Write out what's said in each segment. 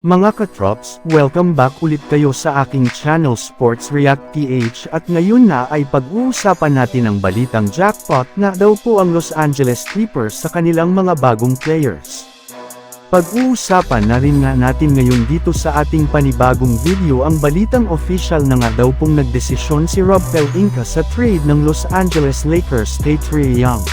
Mga katrops, welcome back ulit kayo sa aking channel Sports React PH at ngayon na ay pag-uusapan natin ang balitang jackpot na daw po ang Los Angeles Clippers sa kanilang mga bagong players. Pag-uusapan na rin nga natin ngayon dito sa ating panibagong video ang balitang official na nga daw pong nagdesisyon si Rob Pelinka sa trade ng Los Angeles Lakers kay Trae Young.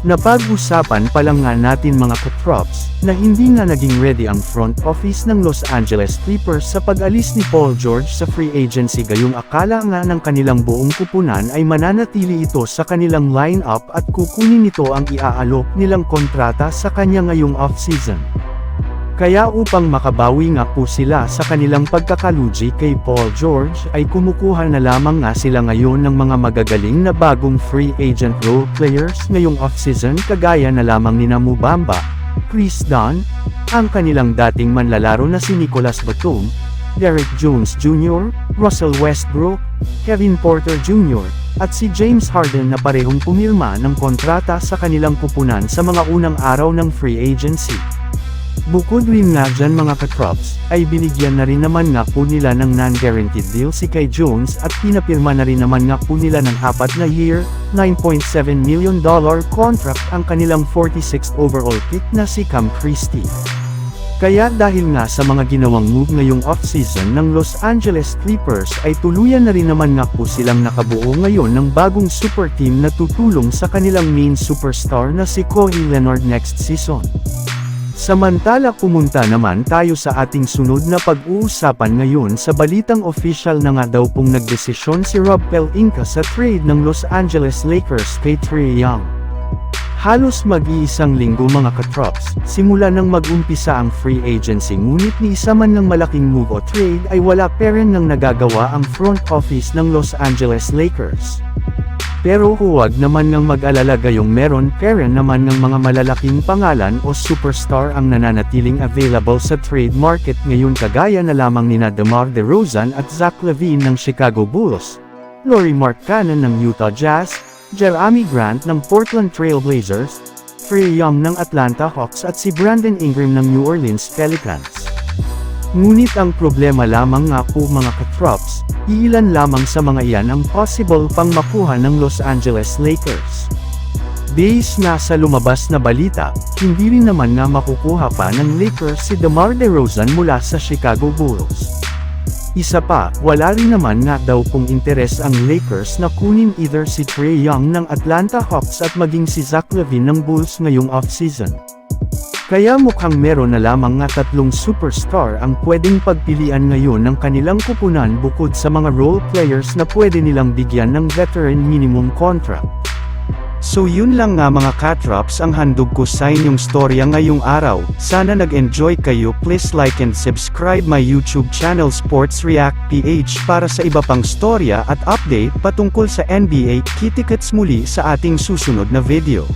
Napag-usapan pa lang nga natin mga katrops, na hindi nga naging ready ang front office ng Los Angeles Clippers sa pag-alis ni Paul George sa free agency gayong akala nga ng kanilang buong kupunan ay mananatili ito sa kanilang lineup at kukunin nito ang iaalok nilang kontrata sa kanya ngayong off-season. Kaya upang makabawi nga po sila sa kanilang pagkakaluji kay Paul George ay kumukuha na lamang nga sila ngayon ng mga magagaling na bagong free agent role players ngayong off-season kagaya na lamang ni Mubamba, Chris Dunn, ang kanilang dating manlalaro na si Nicolas Batum, Derek Jones Jr., Russell Westbrook, Kevin Porter Jr., at si James Harden na parehong pumirma ng kontrata sa kanilang kupunan sa mga unang araw ng free agency. Bukod rin nga dyan mga katrops, ay binigyan na rin naman nga po nila ng non-guaranteed deal si Kai Jones at pinapirma na rin naman nga po nila ng apat na year, $9.7 million dollar contract ang kanilang 46th overall pick na si Cam Christie. Kaya dahil nga sa mga ginawang move ngayong off-season ng Los Angeles Clippers ay tuluyan na rin naman nga po silang nakabuo ngayon ng bagong super team na tutulong sa kanilang main superstar na si Kawhi Leonard next season. Samantala pumunta naman tayo sa ating sunod na pag-uusapan ngayon sa balitang official na nga daw pong nagdesisyon si Rob Pelinka sa trade ng Los Angeles Lakers kay Trae Young. Halos mag-iisang linggo mga katrops, simula nang mag-umpisa ang free agency ngunit ni isa man ng malaking move o trade ay wala pa rin nang nagagawa ang front office ng Los Angeles Lakers. Pero huwag naman ngang mag-alala gayong meron pera naman ng mga malalaking pangalan o superstar ang nananatiling available sa trade market ngayon kagaya na lamang nina DeMar DeRozan at Zach Levine ng Chicago Bulls, Laurie Markkanen ng Utah Jazz, Jeremy Grant ng Portland Trail Blazers, Trae Young ng Atlanta Hawks at si Brandon Ingram ng New Orleans Pelicans. Ngunit ang problema lamang nga po mga katrops, iilan lamang sa mga iyan ang possible pang makuha ng Los Angeles Lakers. Base nga sa lumabas na balita, hindi rin naman nga makukuha pa ng Lakers si DeMar DeRozan mula sa Chicago Bulls. Isa pa, wala rin naman nga daw kung interes ang Lakers na kunin either si Trae Young ng Atlanta Hawks at maging si Zach Levine ng Bulls ngayong offseason. Kaya mukhang meron na lamang nga tatlong superstar ang pwedeng pagpilian ngayon ng kanilang kupunan bukod sa mga role players na pwede nilang bigyan ng veteran minimum contract. So yun lang nga mga katrops ang handog ko sa inyong storya ngayong araw. Sana nag-enjoy kayo please like and subscribe my YouTube channel Sports React PH para sa iba pang storya at update patungkol sa NBA. Kitikets muli sa ating susunod na video.